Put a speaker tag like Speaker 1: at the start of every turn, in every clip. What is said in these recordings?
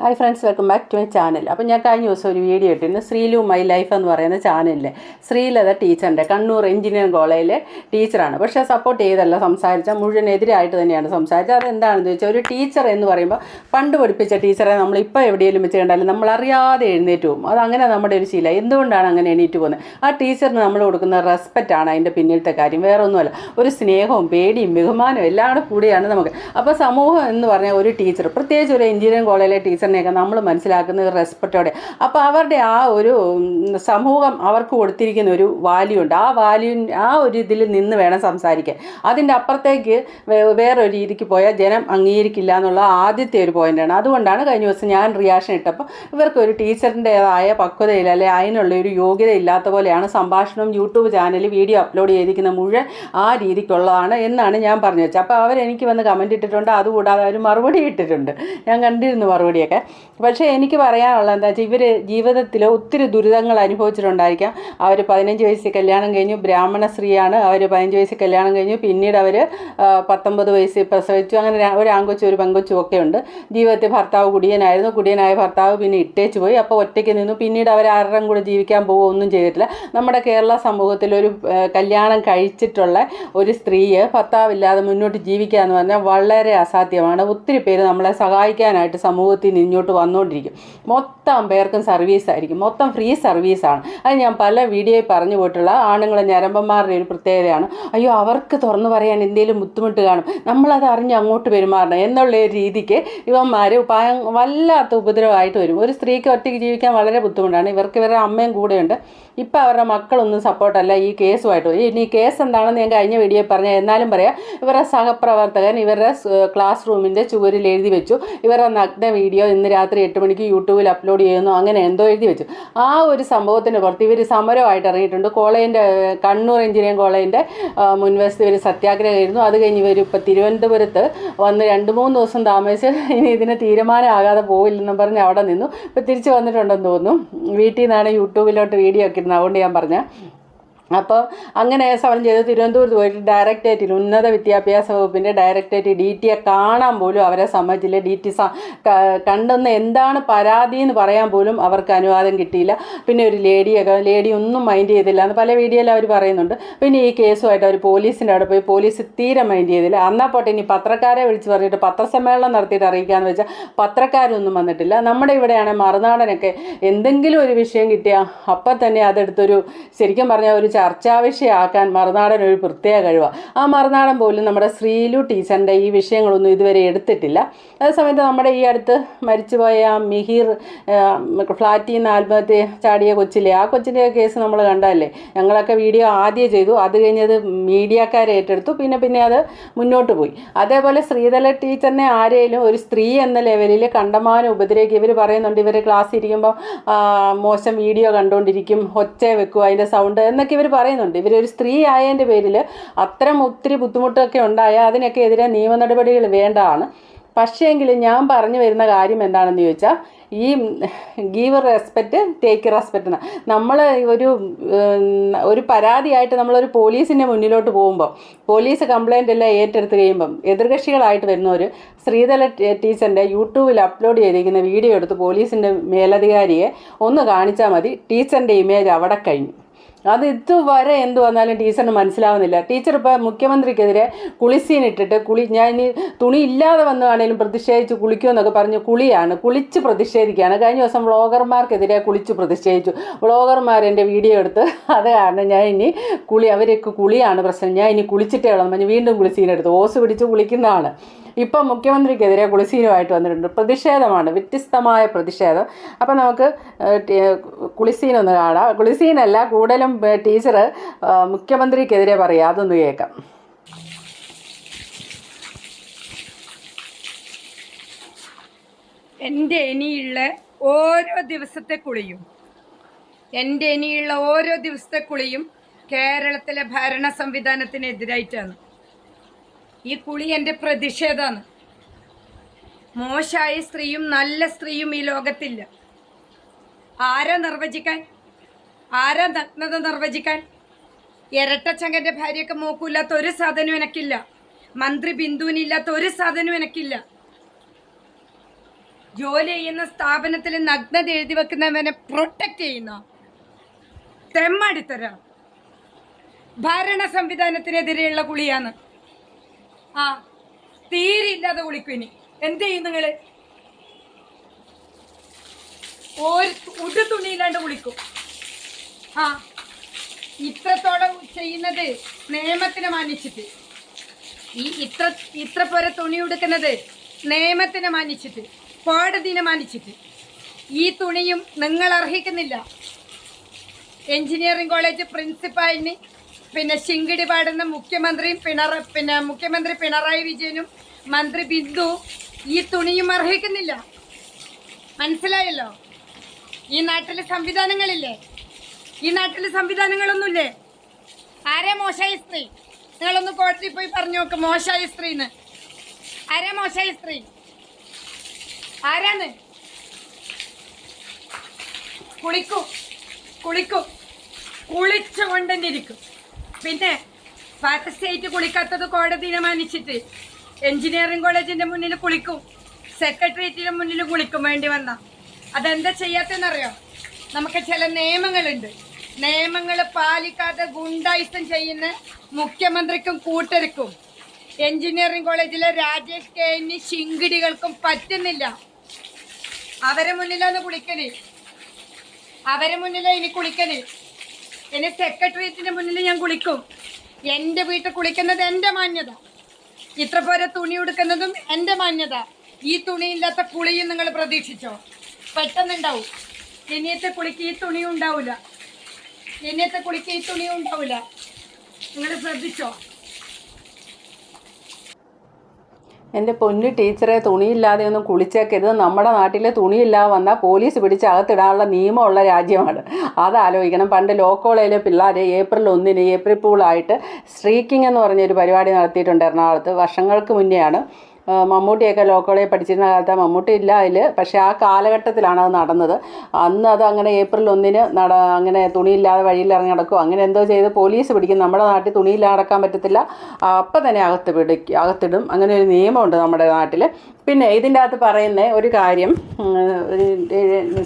Speaker 1: Hi friends welcome back to my channel അപ്പോൾ ഞാൻ കഴിഞ്ഞ ദിവസം ഒരു വീഡിയോ ഇട്ടിരുന്നു. ശ്രീലു മൈ ലൈഫ് എന്ന് പറയുന്ന ചാനലിലെ ശ്രീലത ടീച്ചറിന്റെ കണ്ണൂർ എഞ്ചിനീയറിംഗ് കോളേജിലെ ടീച്ചറാണ് പക്ഷേ സപ്പോർട്ട് ചെയ്തല്ല സംസാരിച്ച മുഴുവൻ എതിരായിട്ട് തന്നെയാണ് സംസാരിച്ചത്. അതെന്താണെന്ന് ചോദിച്ചാൽ ഒരു ടീച്ചർ എന്ന് പറയുമ്പോൾ പണ്ട് പഠിപ്പിച്ച ടീച്ചറെ നമ്മൾ ഇപ്പോൾ എവിടെയെങ്കിലും വെച്ച് കണ്ടാലും നമ്മൾ അറിയാതെ എഴുന്നേറ്റ് പോകും. അതങ്ങനെ നമ്മുടെ ഒരു ശീലം. എന്തുകൊണ്ടാണ് അങ്ങനെ എണീറ്റ് പോകുന്നത്? ആ ടീച്ചറിന് നമ്മൾ കൊടുക്കുന്ന റെസ്പെക്റ്റ് ആണ് അതിന്റെ പിന്നിലത്തെ കാര്യം. വേറെ ഒന്നുമല്ല ഒരു സ്നേഹവും പേടിയും ബഹുമാനവും എല്ലാം കൂടെ കൂടിയാണ് നമുക്ക്. അപ്പോൾ സമൂഹം എന്ന് പറഞ്ഞാൽ ഒരു ടീച്ചർ പ്രത്യേകിച്ച് ഒരു എഞ്ചിനീയറിംഗ് കോളേജിലെ ടീച്ചറിനെയൊക്കെ നമ്മൾ മനസ്സിലാക്കുന്നത് റെസ്പെക്റ്റോടെ അപ്പോൾ അവരുടെ ആ ഒരു സമൂഹം അവർക്ക് കൊടുത്തിരിക്കുന്ന ഒരു വാല്യൂ ഉണ്ട്. ആ വാല്യൂ ആ ഒരു ഇതിൽ നിന്ന് വേണം സംസാരിക്കാൻ. അതിന്റെ അപ്പുറത്തേക്ക് വേറൊരു രീതിക്ക് പോയാൽ ജനം അംഗീകരിക്കില്ല എന്നുള്ള ആദ്യത്തെ ഒരു പോയിന്റാണ് അതുകൊണ്ടാണ് കഴിഞ്ഞ ദിവസം ഞാൻ റിയാക്ഷൻ ഇട്ടപ്പോൾ ഇവർക്ക് ഒരു ടീച്ചറിന്റെതായ പക്വതയില്ല അല്ലെ അതിനുള്ള ഒരു യോഗ്യത ഇല്ലാത്ത പോലെയാണ് സംഭാഷണം യൂട്യൂബ് ചാനൽ വീഡിയോ അപ്ലോഡ് ചെയ്തിരിക്കുന്ന മുഴുവൻ ആ രീതിക്കുള്ളതാണ് എന്നാണ് ഞാൻ പറഞ്ഞു വെച്ചത്. അപ്പോൾ അവരെനിക്ക് വന്ന് കമന്റ് ഇട്ടിട്ടുണ്ട്. അതുകൂടാതെ അവർ മറുപടി ഇട്ടിട്ടുണ്ട്. ഞാൻ കണ്ടിരുന്നു മറുപടിയൊക്കെ. പക്ഷേ എനിക്ക് പറയാനുള്ളത് എന്താ വെച്ചാൽ ഇവർ ജീവിതത്തിൽ ഒത്തിരി ദുരിതങ്ങൾ അനുഭവിച്ചിട്ടുണ്ടായിരിക്കാം. അവർ പതിനഞ്ച് വയസ്സിൽ കല്യാണം കഴിഞ്ഞു ബ്രാഹ്മണ സ്ത്രീയാണ്. അവർ പതിനഞ്ച് വയസ്സിൽ കല്യാണം കഴിഞ്ഞു. പിന്നീട് അവർ പത്തൊമ്പത് വയസ്സിൽ പ്രസവിച്ചു. അങ്ങനെ ഒരു ആങ്കൊച്ചും ഒരു പെങ്കൊച്ചും ഒക്കെ ഉണ്ട്. ജീവിതത്തിൽ ഭർത്താവ് കുടിയനായിരുന്നു. കുടിയനായ ഭർത്താവ് പിന്നെ ഇട്ടേച്ചു പോയി. അപ്പോൾ ഒറ്റയ്ക്ക് നിന്നു. പിന്നീട് അവർ ആരുടെയും കൂടെ ജീവിക്കാൻ പോകുക ഒന്നും ചെയ്തിട്ടില്ല. നമ്മുടെ കേരള സമൂഹത്തിൽ ഒരു കല്യാണം കഴിച്ചിട്ടുള്ള ഒരു സ്ത്രീയെ ഭർത്താവില്ലാതെ മുന്നോട്ട് ജീവിക്കുക എന്ന് പറഞ്ഞാൽ വളരെ അസാധ്യമാണ്. ഒത്തിരി പേര് നമ്മളെ സഹായിക്കാനായിട്ട് സമൂഹത്തിൽ നിന്ന് ഇങ്ങോട്ട് വന്നുകൊണ്ടിരിക്കും. മൊത്തം പേർക്കും സർവീസ് ആയിരിക്കും. മൊത്തം ഫ്രീ സർവീസാണ് അത് ഞാൻ പല വീഡിയോയിൽ പറഞ്ഞു പോയിട്ടുള്ള ആണുങ്ങളെ ഞരമ്പന്മാരുടെ ഒരു പ്രത്യേകതയാണ്. അയ്യോ അവർക്ക് തുറന്നു പറയാൻ എന്തെങ്കിലും ബുദ്ധിമുട്ട് കാണും. നമ്മളത് അറിഞ്ഞ് അങ്ങോട്ട് പെരുമാറണം എന്നുള്ള ഒരു രീതിക്ക് ഇവന്മാർ വല്ലാത്ത ഉപദ്രവമായിട്ട് വരും. ഒരു സ്ത്രീക്ക് ഒറ്റയ്ക്ക് ജീവിക്കാൻ വളരെ ബുദ്ധിമുട്ടാണ്. ഇവർക്ക് ഇവരുടെ അമ്മയും കൂടെയുണ്ട്. ഇപ്പം അവരുടെ മക്കളൊന്നും സപ്പോർട്ടല്ല ഈ കേസുമായിട്ട്. പോയി ഇനി കേസ് എന്താണെന്ന് ഞാൻ കഴിഞ്ഞ വീഡിയോയിൽ പറഞ്ഞ എന്നാലും പറയാം ഇവരുടെ സഹപ്രവർത്തകൻ ഇവരുടെ ക്ലാസ് റൂമിന്റെ ചുവരിൽ എഴുതി വെച്ചു. ഇവരുടെ നഗ്ന വീഡിയോ ഇന്ന് രാത്രി എട്ട് മണിക്ക് യൂട്യൂബിൽ അപ്ലോഡ് ചെയ്യുന്നു. അങ്ങനെ എന്തോ എഴുതി വെച്ചു. ആ ഒരു സംഭവത്തിന് പുറത്ത് ഇവർ സമരമായിട്ട് ഇറങ്ങിയിട്ടുണ്ട്. കോളേജിന്റെ കണ്ണൂർ എഞ്ചിനീയറിംഗ് കോളേജിന്റെ മുൻവശത്ത് ഇവർ സത്യാഗ്രഹമായിരുന്നു അത് കഴിഞ്ഞ് ഇവർ ഇപ്പോൾ തിരുവനന്തപുരത്ത് വന്ന് രണ്ട് മൂന്ന് ദിവസം താമസിച്ച് ഇനി ഇതിന് തീരുമാനമാകാതെ പോവില്ലെന്നും പറഞ്ഞ് അവിടെ നിന്നു. ഇപ്പോൾ തിരിച്ച് വന്നിട്ടുണ്ടെന്ന് തോന്നുന്നു. വീട്ടിൽ നിന്നാണ് യൂട്യൂബിലോട്ട് വീഡിയോ ഒക്കെ ഇരുന്നത് അതുകൊണ്ട് ഞാൻ പറഞ്ഞ അപ്പോൾ അങ്ങനെ സമരം ചെയ്ത് തിരുവനന്തപുരത്ത് പോയിട്ട് ഡയറക്ടറേറ്റിൽ ഉന്നത വിദ്യാഭ്യാസ വകുപ്പിന്റെ ഡയറക്ടറേറ്റ് ഡി ടിയെ കാണാൻ പോലും അവരെ സമ്മതിച്ചില്ല. ഡി ടി കണ്ടെന്ന് എന്താണ് പരാതി എന്ന് പറയാൻ പോലും അവർക്ക് അനുവാദം കിട്ടിയില്ല. പിന്നെ ഒരു ലേഡിയൊക്കെ ലേഡി ഒന്നും മൈൻഡ് ചെയ്തില്ല എന്ന് പല വീഡിയോയിൽ അവർ പറയുന്നുണ്ട്. പിന്നെ ഈ കേസുമായിട്ട് അവർ പോലീസിന്റെ അവിടെ പോയി പോലീസ് തീരെ മൈൻഡ് ചെയ്തില്ല. എന്നാൽ പോട്ടെ ഇനി പത്രക്കാരെ വിളിച്ച് പറഞ്ഞിട്ട് പത്രസമ്മേളനം നടത്തിയിട്ട് അറിയിക്കാന്ന് വെച്ചാൽ പത്രക്കാരൊന്നും വന്നിട്ടില്ല. നമ്മുടെ ഇവിടെയാണ് മറുനാടനൊക്കെ എന്തെങ്കിലും ഒരു വിഷയം കിട്ടിയാൽ അപ്പം തന്നെ അതെടുത്തൊരു ശരിക്കും പറഞ്ഞാൽ ഒരു ചർച്ചാ വിഷയമാക്കാൻ മറുനാടൻ ഒരു പ്രത്യേക കഴിവാണ് ആ മറുനാടൻ പോലും നമ്മുടെ ശ്രീലു ടീച്ചറിന്റെ ഈ വിഷയങ്ങളൊന്നും ഇതുവരെ എടുത്തിട്ടില്ല. അതേസമയത്ത് നമ്മുടെ ഈ അടുത്ത് മരിച്ചുപോയ ആ മിഹിർ ഫ്ലാറ്റിൽ നിന്ന് ആത്മഹത്യ ചാടിയ കൊച്ചിലെ ആ കൊച്ചിന്റെ കേസ് നമ്മൾ കണ്ടല്ലേ ഞങ്ങളൊക്കെ വീഡിയോ ആദ്യം ചെയ്തു. അത് കഴിഞ്ഞത് മീഡിയക്കാർ ഏറ്റെടുത്തു. പിന്നെ പിന്നെ അത് മുന്നോട്ട് പോയി. അതേപോലെ ശ്രീധല ടീച്ചറിനെ ആരെയും ഒരു സ്ത്രീ എന്ന ലെവലിൽ കണ്ടമാനം ഉപദ്രവിക്കും. ഇവർ പറയുന്നുണ്ട് ഇവർ ക്ലാസ് ഇരിക്കുമ്പോൾ മോശം വീഡിയോ കണ്ടുകൊണ്ടിരിക്കും ഒച്ച വെക്കും അതിന്റെ സൗണ്ട് എന്നൊക്കെ ഇവർ പറയുന്നുണ്ട്. ഇവരൊരു സ്ത്രീ ആയതിന്റെ പേരിൽ അത്തരം ഒത്തിരി ബുദ്ധിമുട്ടൊക്കെ ഉണ്ടായാൽ അതിനൊക്കെ എതിരെ നിയമ നടപടികൾ വേണ്ടതാണ്. പക്ഷേങ്കിൽ ഞാൻ പറഞ്ഞു വരുന്ന കാര്യം എന്താണെന്ന് ചോദിച്ചാൽ ഈ ഗീവ് റെസ്പെക്റ്റ് ടേക്ക് റെസ്പെക്റ്റ് നമ്മൾ ഒരു ഒരു പരാതിയായിട്ട് നമ്മളൊരു പോലീസിന്റെ മുന്നിലോട്ട് പോകുമ്പോൾ പോലീസ് കംപ്ലൈന്റ് എല്ലാം ഏറ്റെടുത്ത് കഴിയുമ്പം എതിർകക്ഷികളായിട്ട് വരുന്ന ഒരു ശ്രീതല ടീച്ചറിന്റെ യൂട്യൂബിൽ അപ്ലോഡ് ചെയ്തിരിക്കുന്ന വീഡിയോ എടുത്ത് പോലീസിന്റെ മേലധികാരിയെ ഒന്ന് കാണിച്ചാൽ മതി ടീച്ചറിന്റെ ഇമേജ് അവിടെ കഴിഞ്ഞു. അത് ഇതുവരെ എന്ത് വന്നാലും ടീച്ചറിന് മനസ്സിലാവുന്നില്ല. ടീച്ചർ ഇപ്പോൾ മുഖ്യമന്ത്രിക്കെതിരെ കുളിസീൻ ഇട്ടിട്ട് കുളി ഞാൻ ഇനി തുണി ഇല്ലാതെ വന്നാണേലും പ്രതിഷേധിച്ച് കുളിക്കുമെന്നൊക്കെ പറഞ്ഞ് കുളിയാണ് കുളിച്ച് പ്രതിഷേധിക്കുകയാണ്. കഴിഞ്ഞ ദിവസം വ്ളോഗർമാർക്കെതിരെ കുളിച്ച് പ്രതിഷേധിച്ചു. വ്ളോഗർമാർ വീഡിയോ എടുത്ത് അത് കാരണം ഞാൻ ഇനി കുളി അവരൊക്കെ കുളിയാണ് പ്രശ്നം. ഞാൻ ഇനി കുളിച്ചിട്ടേ ഉള്ളൂ. പറഞ്ഞ് വീണ്ടും കുളിസീൻ എടുത്തു ഓസ് പിടിച്ച് കുളിക്കുന്നതാണ്. ഇപ്പം മുഖ്യമന്ത്രിക്കെതിരെ കുളിസീനുമായിട്ട് വന്നിട്ടുണ്ട്. പ്രതിഷേധമാണ് വ്യത്യസ്തമായ പ്രതിഷേധം. അപ്പം നമുക്ക് കുളിസീനൊന്ന് കാണാം. കുളിസീനല്ല കൂടുതലും ടീച്ചർ മുഖ്യമന്ത്രിക്കെതിരെ പറയാം. അതൊന്ന് കേൾക്കാം.
Speaker 2: എന്റെ ഇനിയുള്ള ഓരോ ദിവസത്തെ കുളിയും എന്റെ ഇനിയുള്ള ഓരോ ദിവസത്തെ കുളിയും കേരളത്തിലെ ഭരണ സംവിധാനത്തിനെതിരായിട്ടാണ്. ഈ കുളി എന്റെ പ്രതിഷേധമാണ്. മോശമായ സ്ത്രീയും നല്ല സ്ത്രീയും ഈ ലോകത്തില്ല. ആരാ നിർവചിക്കാൻ ആരാ നഗ്നത നിർവചിക്കാൻ? ഇരട്ടച്ചങ്കന്റെ ഭാര്യയൊക്കെ മോക്കൂല്ലാത്ത ഒരു സാധനവും എനക്കില്ല. മന്ത്രി ബിന്ദുവിനില്ലാത്ത ഒരു സാധനവും എനക്കില്ല. ജോലി ചെയ്യുന്ന സ്ഥാപനത്തിൽ നഗ്നത എഴുതി വെക്കുന്നവനെ പ്രൊട്ടക്ട് ചെയ്യുന്ന തെമ്മടിത്തര. ഭരണ സംവിധാനത്തിനെതിരെയുള്ള കുളിയാണ്. ആ തീരെ ഇല്ലാതെ കുളിക്കും ഇനി. എന്ത് ചെയ്യും നിങ്ങൾ? ഒരു ഉടു തുണിയില്ലാണ്ട് കുളിക്കും. ആ ഇത്രത്തോളം ചെയ്യുന്നത് നിയമത്തിനെ മാനിച്ചിട്ട്. ഈ ഇത്ര ഇത്ര പോരെ തുണി ഉടുക്കുന്നത് നിയമത്തിനെ മാനിച്ചിട്ട് കോടതിനെ മാനിച്ചിട്ട്. ഈ തുണിയും നിങ്ങൾ അർഹിക്കുന്നില്ല. എഞ്ചിനീയറിംഗ് കോളേജ് പ്രിൻസിപ്പാലിന് പിന്നെ ശിങ്കിടി പാടുന്ന മുഖ്യമന്ത്രിയും പിണറ പിന്നെ മുഖ്യമന്ത്രി പിണറായി വിജയനും മന്ത്രി ബിന്ദു ഈ തുണിയും അർഹിക്കുന്നില്ല. മനസ്സിലായല്ലോ? ഈ നാട്ടിലെ സംവിധാനങ്ങളില്ലേ? ഈ നാട്ടിലെ സംവിധാനങ്ങളൊന്നുമില്ലേ? ആരെ മോശമായ സ്ത്രീ? നിങ്ങളൊന്ന് കോടതി പോയി പറഞ്ഞു നോക്ക് മോശമായ സ്ത്രീന്ന്. ആരാ മോശമായ സ്ത്രീ? ആരാന്ന് കുളിക്കൂ കുളിക്കൂ. കുളിച്ചു കൊണ്ടിരിക്കും പിന്നെ പാരസ്റ്റേറ്റ് കുളിക്കാത്തത് കോടതി തീരുമാനിച്ചിട്ട് എഞ്ചിനീയറിംഗ് കോളേജിന്റെ മുന്നിൽ കുളിക്കും സെക്രട്ടേറിയറ്റിന്റെ മുന്നിൽ കുളിക്കും വേണ്ടി വന്ന. അതെന്താ ചെയ്യാത്തെന്നറിയോ നമുക്ക് ചില നിയമങ്ങളുണ്ട്. നിയമങ്ങൾ പാലിക്കാതെ ഗുണ്ടായിസം ചെയ്യുന്ന മുഖ്യമന്ത്രിക്കും കൂട്ടർക്കും എഞ്ചിനീയറിംഗ് കോളേജിലെ രാജേഷ് കെ എന്നി ശിങ്കിടികൾക്കും പറ്റുന്നില്ല. അവരെ മുന്നിലൊന്ന് കുളിക്കൽ. അവരെ മുന്നിലെ ഇനി കുളിക്കൽ. ഇനി സെക്രട്ടേറിയറ്റിന്റെ മുന്നിൽ ഞാൻ കുളിക്കും. എന്റെ വീട്ടിൽ കുളിക്കുന്നത് എന്റെ മാന്യത. ഇത്ര പോരെ തുണി ഉടുക്കുന്നതും എന്റെ മാന്യത. ഈ തുണിയില്ലാത്ത കുളിയും നിങ്ങൾ പ്രതീക്ഷിച്ചോ? പെട്ടെന്നുണ്ടാവും. ഇനിയത്തെ കുളിക്ക് ഈ തുണിയും ഉണ്ടാവില്ല ഇനിയത്തെ കുളിക്ക് ഈ തുണിയും ഉണ്ടാവില്ല. നിങ്ങൾ ശ്രദ്ധിച്ചോ?
Speaker 1: എന്റെ പൊന്നു ടീച്ചറെ തുണിയില്ലാതെ ഒന്നും കുളിച്ചേക്കരുത്. നമ്മുടെ നാട്ടിൽ തുണിയില്ലാതെ വന്നാൽ പോലീസ് പിടിച്ച് അകത്തിടാനുള്ള നിയമമുള്ള രാജ്യമാണ്. അതാലോചിക്കണം. പണ്ട് ലോ കോളേജിലെ പിള്ളേർ ഏപ്രിൽ ഒന്നിന് ഏപ്രിൽ പൂളായിട്ട് സ്ട്രീക്കിംഗ് എന്ന് പറഞ്ഞൊരു പരിപാടി നടത്തിയിട്ടുണ്ട് എറണാകുളത്ത് വർഷങ്ങൾക്ക് മുന്നെയാണ്. മമ്മൂട്ടിയൊക്കെ ലോ കോളേജിൽ പഠിച്ചിരുന്ന കാലത്ത് മമ്മൂട്ടി ഇല്ല അതിൽ പക്ഷേ ആ കാലഘട്ടത്തിലാണ് അത് നടന്നത്. അന്ന് അത് അങ്ങനെ ഏപ്രിൽ ഒന്നിന് നട അങ്ങനെ തുണിയില്ലാതെ വഴിയിൽ ഇറങ്ങി നടക്കും അങ്ങനെ എന്തോ ചെയ്ത് പോലീസ് പിടിക്കും. നമ്മുടെ നാട്ടിൽ തുണിയില്ലാതെ നടക്കാൻ പറ്റത്തില്ല. അപ്പം തന്നെ അകത്ത് പിടിക്കും അകത്തിടും. അങ്ങനെ ഒരു നിയമമുണ്ട് നമ്മുടെ നാട്ടിൽ പിന്നെ ഇതിന്റെ അകത്ത് പറയുന്ന ഒരു കാര്യം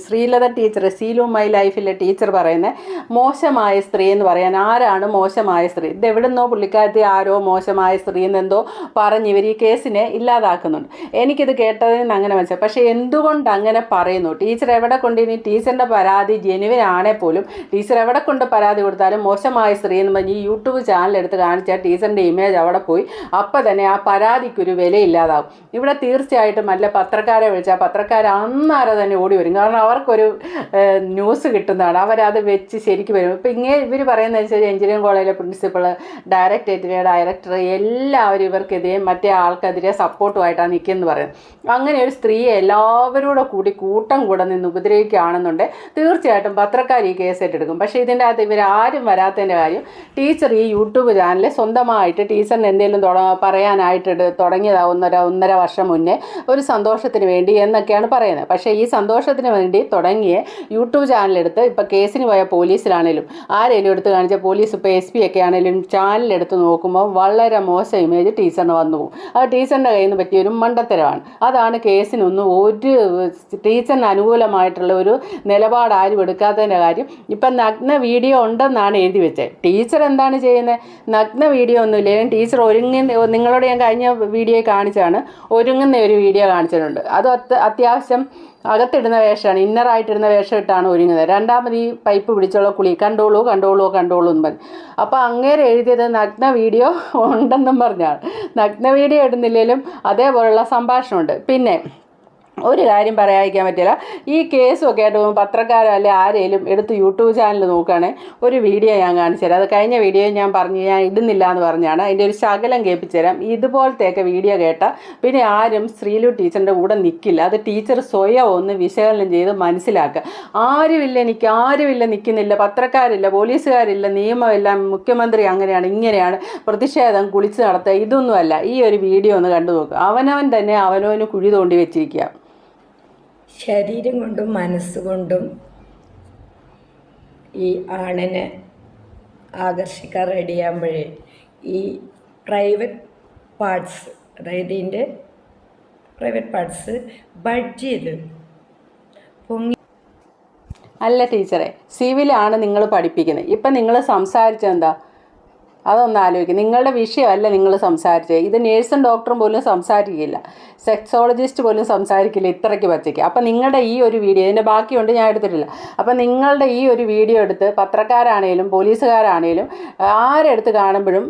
Speaker 1: ശ്രീലത ടീച്ചർ സീലു മൈ ലൈഫിലെ ടീച്ചർ പറയുന്ന മോശമായ സ്ത്രീ എന്ന് പറയാൻ ആരാണ് മോശമായ സ്ത്രീ? ഇത് എവിടുന്നോ പുള്ളിക്കാരത്തി ആരോ മോശമായ സ്ത്രീ എന്നെന്തോ പറഞ്ഞ് ഇവർ ഈ കേസിനെ ഇല്ലാതാക്കുന്നുണ്ട്. എനിക്കിത് കേട്ടതിൽ നിന്ന് അങ്ങനെ മനസ്സിലായി. പക്ഷേ എന്തുകൊണ്ട് അങ്ങനെ പറയുന്നു? ടീച്ചർ എവിടെ കൊണ്ട് ഇനി ടീച്ചറിന്റെ പരാതി ജെനുവിൻ ആണേ പോലും ടീച്ചർ എവിടെ കൊണ്ട് പരാതി കൊടുത്താലും മോശമായ സ്ത്രീ എന്ന് പറഞ്ഞ് ഈ യൂട്യൂബ് ചാനൽ എടുത്ത് കാണിച്ചാൽ ടീച്ചറിന്റെ ഇമേജ് അവിടെ പോയി. അപ്പം തന്നെ ആ പരാതിക്കൊരു വിലയില്ലാതാവും. ഇവിടെ തീർച്ചയായിട്ടും നല്ല പത്രക്കാരെ വിളിച്ചാൽ പത്രക്കാർ അന്നാരെ തന്നെ ഓടി വരും. കാരണം അവർക്കൊരു ന്യൂസ് കിട്ടുന്നതാണ്. അവരത് വെച്ച് ശരിക്കും വരും. ഇപ്പം ഇങ്ങനെ ഇവർ പറയുന്നത് വെച്ചാൽ എഞ്ചിനീയറിംഗ് കോളേജിലെ പ്രിൻസിപ്പൾ ഡയറക്ടറേറ്റിലെ ഡയറക്ടർ എല്ലാവരും ഇവർക്കെതിരെ മറ്റേ ആൾക്കെതിരെ സപ്പോർട്ടുമായിട്ടാണ് നിൽക്കുന്നത് പറയുന്നത്. അങ്ങനെ ഒരു സ്ത്രീയെ എല്ലാവരോടും കൂടി കൂട്ടം കൂടെ നിന്ന് ഉപദ്രവിക്കുകയാണെന്നുണ്ട്. തീർച്ചയായിട്ടും പത്രക്കാർ ഈ കേസ് ഏറ്റെടുക്കും. പക്ഷേ ഇതിന്റെ അകത്ത് ഇവരാരും വരാത്തതിന്റെ കാര്യം ടീച്ചർ ഈ യൂട്യൂബ് ചാനലിൽ സ്വന്തമായിട്ട് ടീച്ചറിന് എന്തെങ്കിലും പറയാനായിട്ട് തുടങ്ങിയതാ ഒന്നര ഒന്നര വർഷം മുന്നേ ഒരു സന്തോഷത്തിന് വേണ്ടി എന്നൊക്കെയാണ് പറയുന്നത്. പക്ഷേ ഈ സന്തോഷത്തിന് വേണ്ടി തുടങ്ങിയ യൂട്യൂബ് ചാനലെടുത്ത് ഇപ്പോൾ കേസിന് പോയ പോലീസിലാണേലും ആരെങ്കിലും എടുത്ത് കാണിച്ച പോലീസ് ഇപ്പോൾ എസ് പി ഒക്കെ ആണെങ്കിലും ചാനലെടുത്ത് നോക്കുമ്പോൾ വളരെ മോശം ഇമേജ് ടീച്ചറിന് വന്നു പോകും. ആ ടീച്ചറിന്റെ കയ്യിൽ നിന്ന് പറ്റിയ ഒരു മണ്ടത്തരമാണ്. അതാണ് കേസിനൊന്നും ഒരു ടീച്ചറിന് അനുകൂലമായിട്ടുള്ള ഒരു നിലപാട് ആരും എടുക്കാത്തതിന്റെ കാര്യം. ഇപ്പം നഗ്ന വീഡിയോ ഉണ്ടെന്നാണ് എഴുതി വെച്ചത്. ടീച്ചർ എന്താണ് ചെയ്യുന്നത്? നഗ്ന വീഡിയോ ഒന്നുമില്ല. ടീച്ചർ ഒരുങ്ങുന്ന നിങ്ങളോട് ഞാൻ കഴിഞ്ഞ വീഡിയോ കാണിച്ചാണ് ഒരുങ്ങുന്ന ഒരു വീഡിയോ കാണിച്ചിട്ടുണ്ട്. അത് അത്യ- അത്യാവശ്യം അകത്തിടുന്ന വേഷമാണ് ഇന്നറായിട്ടിടുന്ന വേഷം ഇട്ടാണ് ഒരുങ്ങുന്നത്. രണ്ടാമത് ഈ പൈപ്പ് പിടിച്ചുള്ള കുളി കണ്ടോളൂ കണ്ടോളൂ കണ്ടോളൂ എന്ന് പറഞ്ഞു. അപ്പോൾ അങ്ങേരെ എഴുതിയത് നഗ്ന വീഡിയോ ഉണ്ടെന്നും പറഞ്ഞാണ്. നഗ്ന വീഡിയോ ഇടുന്നില്ലെങ്കിലും അതേപോലുള്ള സംഭാഷണമുണ്ട്. പിന്നെ ഒരു കാര്യം പറയാതിരിക്കാൻ പറ്റില്ല. ഈ കേസുമൊക്കെ ആയിട്ട് പത്രക്കാരോ അല്ലെ ആരെങ്കിലും എടുത്ത് യൂട്യൂബ് ചാനൽ നോക്കുകയാണെങ്കിൽ ഒരു വീഡിയോ ഞാൻ കാണിച്ചു തരാം. അത് കഴിഞ്ഞ വീഡിയോ ഞാൻ പറഞ്ഞു ഞാൻ ഇടുന്നില്ല എന്ന് പറഞ്ഞാണ് അതിന്റെ ഒരു ശകലം കേൾപ്പിച്ചു തരാം. ഇതുപോലത്തെയൊക്കെ വീഡിയോ കേട്ട പിന്നെ ആരും ശ്രീലു ടീച്ചറിന്റെ കൂടെ നിൽക്കില്ല അത് ടീച്ചർ സ്വയം ഒന്ന് വിശകലനം ചെയ്ത് മനസ്സിലാക്കുക. ആരുമില്ല എനിക്ക് ആരുമില്ല നിൽക്കുന്നില്ല പത്രക്കാരില്ല പോലീസുകാരില്ല നിയമമില്ല മുഖ്യമന്ത്രി അങ്ങനെയാണ് ഇങ്ങനെയാണ് പ്രതിഷേധം കുളിച്ച് നടത്തുക. ഇതൊന്നുമല്ല. ഈ ഒരു വീഡിയോ ഒന്ന് കണ്ടു നോക്കുക അവനവൻ തന്നെ അവനവന് കുഴി തോണ്ടി വെച്ചിരിക്കുക.
Speaker 3: ശരീരം കൊണ്ടും മനസ്സുകൊണ്ടും ഈ ആണിനെ ആകർഷിക്കാൻ റെഡിയാകുമ്പോഴേ ഈ പ്രൈവറ്റ് പാർട്സ് അതായത് ഇതിന്റെ പ്രൈവറ്റ് പാർട്സ് ബഡ്ജ് ചെയ്ത് പൊങ്ങി
Speaker 1: അല്ല ടീച്ചറെ സിവിലാണ് നിങ്ങൾ പഠിപ്പിക്കുന്നത്. ഇപ്പം നിങ്ങൾ സംസാരിച്ചെന്താ അതൊന്ന് ആലോചിക്കും. നിങ്ങളുടെ വിഷയമല്ല നിങ്ങൾ സംസാരിച്ചത്. ഇത് നേഴ്സും ഡോക്ടറും പോലും സംസാരിക്കില്ല. സെക്സോളജിസ്റ്റ് പോലും സംസാരിക്കില്ല ഇത്രയ്ക്ക് പച്ചയ്ക്ക്. അപ്പം നിങ്ങളുടെ ഈ ഒരു വീഡിയോ ഇതിന്റെ ബാക്കിയുണ്ട് ഞാൻ എടുത്തിട്ടില്ല. അപ്പം നിങ്ങളുടെ ഈ ഒരു വീഡിയോ എടുത്ത് പത്രക്കാരാണേലും പോലീസുകാരാണേലും ആരെടുത്ത് കാണുമ്പോഴും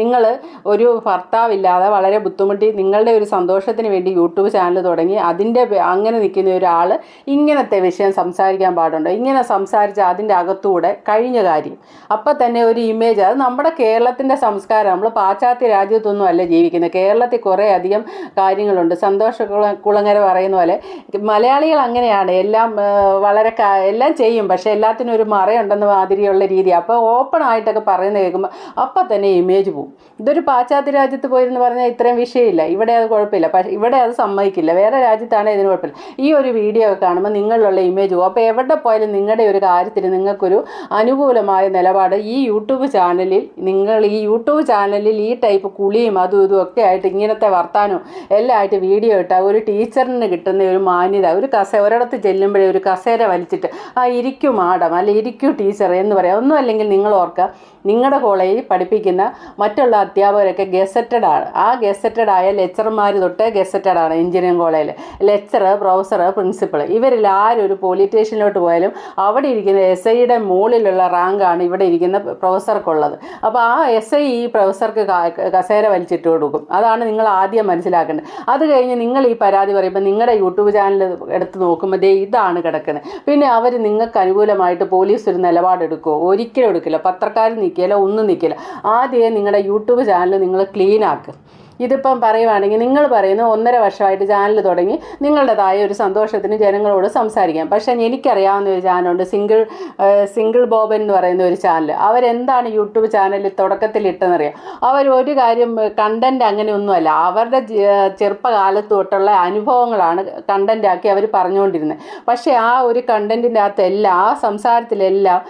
Speaker 1: നിങ്ങൾ ഒരു ഭർത്താവില്ലാതെ വളരെ ബുദ്ധിമുട്ടി നിങ്ങളുടെ ഒരു സന്തോഷത്തിന് വേണ്ടി യൂട്യൂബ് ചാനൽ തുടങ്ങി അതിന്റെ അങ്ങനെ നിൽക്കുന്ന ഒരാൾ ഇങ്ങനത്തെ വിഷയം സംസാരിക്കാൻ പാടുണ്ടോ? ഇങ്ങനെ സംസാരിച്ച് അതിന്റെ അകത്തൂടെ കഴിഞ്ഞ കാര്യം. അപ്പം തന്നെ ഒരു ഇമേജ്. അത് നമ്മുടെ കേരളത്തിന്റെ സംസ്കാരം നമ്മൾ പാശ്ചാത്യ രാജ്യത്തൊന്നും അല്ല ജീവിക്കുന്നത്. കേരളത്തിൽ കുറേ അധികം കാര്യങ്ങളുണ്ട്. സന്തോഷ കുള കുളങ്ങര പറയുന്ന പോലെ മലയാളികൾ അങ്ങനെയാണ്. എല്ലാം വളരെ എല്ലാം ചെയ്യും. പക്ഷേ എല്ലാത്തിനും ഒരു മറയുണ്ടെന്ന് മാതിരിയുള്ള രീതി. അപ്പോൾ ഓപ്പൺ ആയിട്ടൊക്കെ പറയുന്നത് കേൾക്കുമ്പോൾ അപ്പം തന്നെ ഇമേജ് പോവും. ഇതൊരു പാശ്ചാത്യ രാജ്യത്ത് പോയിരുന്നു പറഞ്ഞാൽ ഇത്രയും വിഷയമില്ല. ഇവിടെ അത് കുഴപ്പമില്ല. പക്ഷേ ഇവിടെ അത് സമ്മതിക്കില്ല. വേറെ രാജ്യത്താണ് ഇതിന് കുഴപ്പമില്ല. ഈ ഒരു വീഡിയോ ഒക്കെ കാണുമ്പോൾ നിങ്ങളിലുള്ള ഇമേജ് പോകും അപ്പോൾ എവിടെ പോയാലും നിങ്ങളുടെ ഒരു കാര്യത്തിന് നിങ്ങൾക്കൊരു അനുകൂലമായ നിലപാട് ഈ യൂട്യൂബ് ചാനലിൽ നിങ്ങൾ ഈ യൂട്യൂബ് ചാനലിൽ ഈ ടൈപ്പ് കുളിയും അതും ഇതും ഒക്കെ ആയിട്ട് ഇങ്ങനത്തെ വർത്താനവും എല്ലാം ആയിട്ട് വീഡിയോ ഇട്ടാൽ ഒരു ടീച്ചറിന് കിട്ടുന്ന ഒരു മാന്യത ഒരു കസ ഒരിടത്ത് ചെല്ലുമ്പോഴേ ഒരു കസേര വലിച്ചിട്ട് ആ ഇരിക്കും മാഡം അല്ലെ ഇരിക്കൂ ടീച്ചർ എന്ന് പറയാം. ഒന്നും അല്ലെങ്കിൽ നിങ്ങൾ ഓർക്കുക നിങ്ങളുടെ കോളേജിൽ പഠിപ്പിക്കുന്ന മറ്റുള്ള അധ്യാപകരൊക്കെ ഗസറ്റഡ് ആണ്. ആ ഗസറ്റഡ് ആയ ലെക്ചർമാർ തൊട്ട് ഗസറ്റഡ് ആണ് എഞ്ചിനീയറിംഗ് കോളേജിൽ. ലെക്ചർ പ്രൊഫസർ പ്രിൻസിപ്പൾ ഇവരിൽ ആരും ഒരു പോലീസ് സ്റ്റേഷനിലോട്ട് പോയാലും അവിടെ ഇരിക്കുന്ന എസ് ഐയുടെ മുകളിലുള്ള റാങ്കാണ് ഇവിടെ ഇരിക്കുന്ന പ്രൊഫസർക്കുള്ളത്. അപ്പോൾ ആ എസ് ഐ ഈ പ്രൊഫസർക്ക് കസേര വലിച്ചിട്ട് കൊടുക്കും. അതാണ് നിങ്ങൾ ആദ്യം മനസ്സിലാക്കേണ്ടത്. അത് കഴിഞ്ഞ് നിങ്ങൾ ഈ പരാതി പറയുമ്പോൾ നിങ്ങളുടെ യൂട്യൂബ് ചാനൽ എടുത്ത് നോക്കുമ്പോൾ ദേ ഇതാണ് കിടക്കുന്നത്. പിന്നെ അവർ നിങ്ങൾക്ക് അനുകൂലമായിട്ട് പോലീസ് ഒരു നിലപാടെടുക്കുമോ ഒരിക്കലും എടുക്കില്ല. പത്രക്കാർ നിൽക്കില്ല ഒന്നും നിൽക്കില്ല ആദ്യമേ നിങ്ങളുടെ യൂട്യൂബ് ചാനൽ നിങ്ങൾ ക്ലീൻ ആക്കുക ഇതിപ്പം പറയുവാണെങ്കിൽ നിങ്ങൾ പറയുന്ന ഒന്നര വർഷമായിട്ട് ചാനൽ തുടങ്ങി നിങ്ങളുടേതായ ഒരു സന്തോഷത്തിന് ജനങ്ങളോട് സംസാരിക്കാം. പക്ഷേ എനിക്കറിയാവുന്ന ഒരു ചാനലുണ്ട് സിംഗിൾ സിംഗിൾ ബോബൻ എന്ന് പറയുന്ന ഒരു ചാനൽ. അവരെന്താണ് യൂട്യൂബ് ചാനലിൽ തുടക്കത്തിൽ ഇട്ടെന്നറിയാം അവർ ഒരു കാര്യം കണ്ടന്റ് അങ്ങനെയൊന്നുമല്ല. അവരുടെ ചെറുപ്പകാലത്ത് തൊട്ടുള്ള അനുഭവങ്ങളാണ് കണ്ടന്റ് ആക്കി അവർ പറഞ്ഞുകൊണ്ടിരുന്നത്. പക്ഷേ ആ ഒരു കണ്ടന്റിന്റെ അകത്തെല്ലാം ആ സംസാരത്തിലെല്ലാം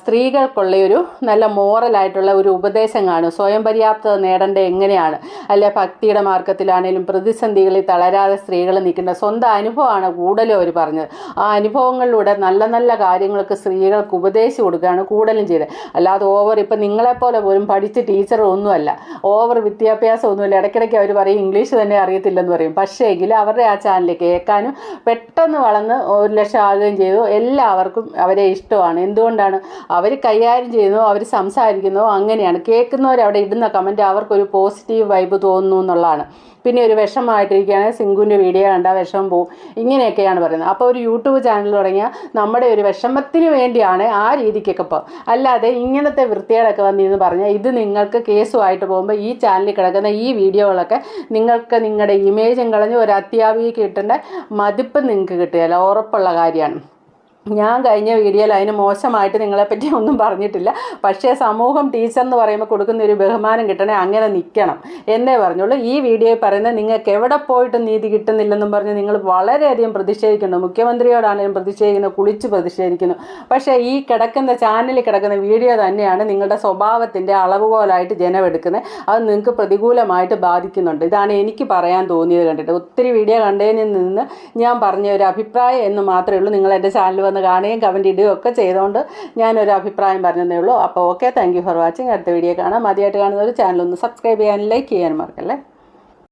Speaker 1: സ്ത്രീകൾക്കുള്ള ഒരു നല്ല മോറലായിട്ടുള്ള ഒരു ഉപദേശം കാണും. സ്വയം പര്യാപ്തത നേടേണ്ടത് എങ്ങനെയാണ്? അല്ലെ ഭക്തിയുടെ മാർഗത്തിലാണേലും പ്രതിസന്ധികളിൽ തളരാതെ സ്ത്രീകൾ നിൽക്കേണ്ട സ്വന്തം അനുഭവമാണ് കൂടലും അവർ പറഞ്ഞത്. ആ അനുഭവങ്ങളിലൂടെ നല്ല നല്ല കാര്യങ്ങൾക്ക് സ്ത്രീകൾക്ക് ഉപദേശം കൊടുക്കുകയാണ് കൂടലും ചെയ്തത്. അല്ലാതെ ഓവർ ഇപ്പം നിങ്ങളെപ്പോലെ പോലും പഠിച്ച് ടീച്ചർ ഒന്നുമല്ല. ഓവർ വിദ്യാഭ്യാസം ഒന്നുമില്ല ഇടയ്ക്കിടയ്ക്ക് അവർ പറയും ഇംഗ്ലീഷ് തന്നെ അറിയത്തില്ലെന്ന് പറയും. പക്ഷേ എങ്കിൽ അവരുടെ ആ ചാനൽ കേൾക്കാനും പെട്ടെന്ന് വളർന്ന് ഒരു ലക്ഷം ആകുകയും ചെയ്തു. എല്ലാവർക്കും അവരെ ഇഷ്ടമാണ്. എന്തുകൊണ്ടാണ്? അവർ കൈകാര്യം ചെയ്യുന്നു അവർ സംസാരിക്കുന്നു അങ്ങനെയാണ്. കേൾക്കുന്നവർ അവിടെ ഇടുന്ന കമന്റ് അവർക്കൊരു പോസിറ്റീവ് വൈബ് തോന്നുന്നു എന്നുള്ളതാണ്. പിന്നെ ഒരു വിഷമമായിട്ടിരിക്കുകയാണെങ്കിൽ സിംഗുവിന്റെ വീഡിയോ കണ്ടാൽ വിഷമം പോവും. ഇങ്ങനെയൊക്കെയാണ് പറയുന്നത്. അപ്പോൾ ഒരു യൂട്യൂബ് ചാനൽ തുടങ്ങിയ നമ്മുടെ ഒരു വിഷമത്തിന് വേണ്ടിയാണ് ആ രീതിക്കൊക്കെ ഇപ്പോൾ അല്ലാതെ ഇങ്ങനത്തെ വൃത്തികളൊക്കെ വന്നിരുന്നു പറഞ്ഞാൽ ഇത് നിങ്ങൾക്ക് കേസുമായിട്ട് പോകുമ്പോൾ ഈ ചാനലിൽ കിടക്കുന്ന ഈ വീഡിയോകളൊക്കെ നിങ്ങൾക്ക് നിങ്ങളുടെ ഇമേജും കളഞ്ഞ് ഒരു അത്യാവശ്യം കിട്ടേണ്ട മതിപ്പ് നിങ്ങൾക്ക് കിട്ടുകയില്ല. ഉറപ്പുള്ള കാര്യമാണ്. ഞാൻ കഴിഞ്ഞ വീഡിയോയിൽ അതിന് മോശമായിട്ട് നിങ്ങളെപ്പറ്റി ഒന്നും പറഞ്ഞിട്ടില്ല. പക്ഷേ സമൂഹം ടീച്ചർ എന്ന് പറയുമ്പോൾ കൊടുക്കുന്ന ഒരു ബഹുമാനം കിട്ടണേ അങ്ങനെ നിൽക്കണം എന്നേ പറഞ്ഞുള്ളൂ. ഈ വീഡിയോയിൽ പറയുന്നത് നിങ്ങൾക്ക് എവിടെ പോയിട്ടും നീതി കിട്ടുന്നില്ലെന്നും പറഞ്ഞ് നിങ്ങൾ വളരെയധികം പ്രതിഷേധിക്കുന്നു. മുഖ്യമന്ത്രിയോടാണെങ്കിലും പ്രതിഷേധിക്കുന്നു കുളിച്ച് പ്രതിഷേധിക്കുന്നു. പക്ഷേ ഈ കിടക്കുന്ന ചാനലിൽ കിടക്കുന്ന വീഡിയോ തന്നെയാണ് നിങ്ങളുടെ സ്വഭാവത്തിന്റെ അളവുകോലായിട്ട് ജനമെടുക്കുന്നത് അത് നിങ്ങൾക്ക് പ്രതികൂലമായിട്ട് ബാധിക്കുന്നുണ്ട്. ഇതാണ് എനിക്ക് പറയാൻ തോന്നിയത് കണ്ടിട്ട്. ഒത്തിരി വീഡിയോ കണ്ടതിൽ നിന്ന് ഞാൻ പറഞ്ഞ ഒരു അഭിപ്രായം എന്ന് മാത്രമേ ഉള്ളൂ. നിങ്ങൾ എന്റെ ചാനൽ വന്ന് കാണുകയും കമന്റ് ഇടുകയും ഒക്കെ ചെയ്തുകൊണ്ട് ഞാനൊരു അഭിപ്രായം പറഞ്ഞതേ ഉള്ളൂ. അപ്പോൾ ഓക്കെ താങ്ക് ഫോർ വാച്ചിങ് അടുത്ത വീഡിയോ കാണാം. ആദ്യമായിട്ട് കാണുന്നവർ ചാനൽ ഒന്ന് സബ്സ്ക്രൈബ് ചെയ്യാനും ലൈക്ക് ചെയ്യാനും മറക്കല്ലേ?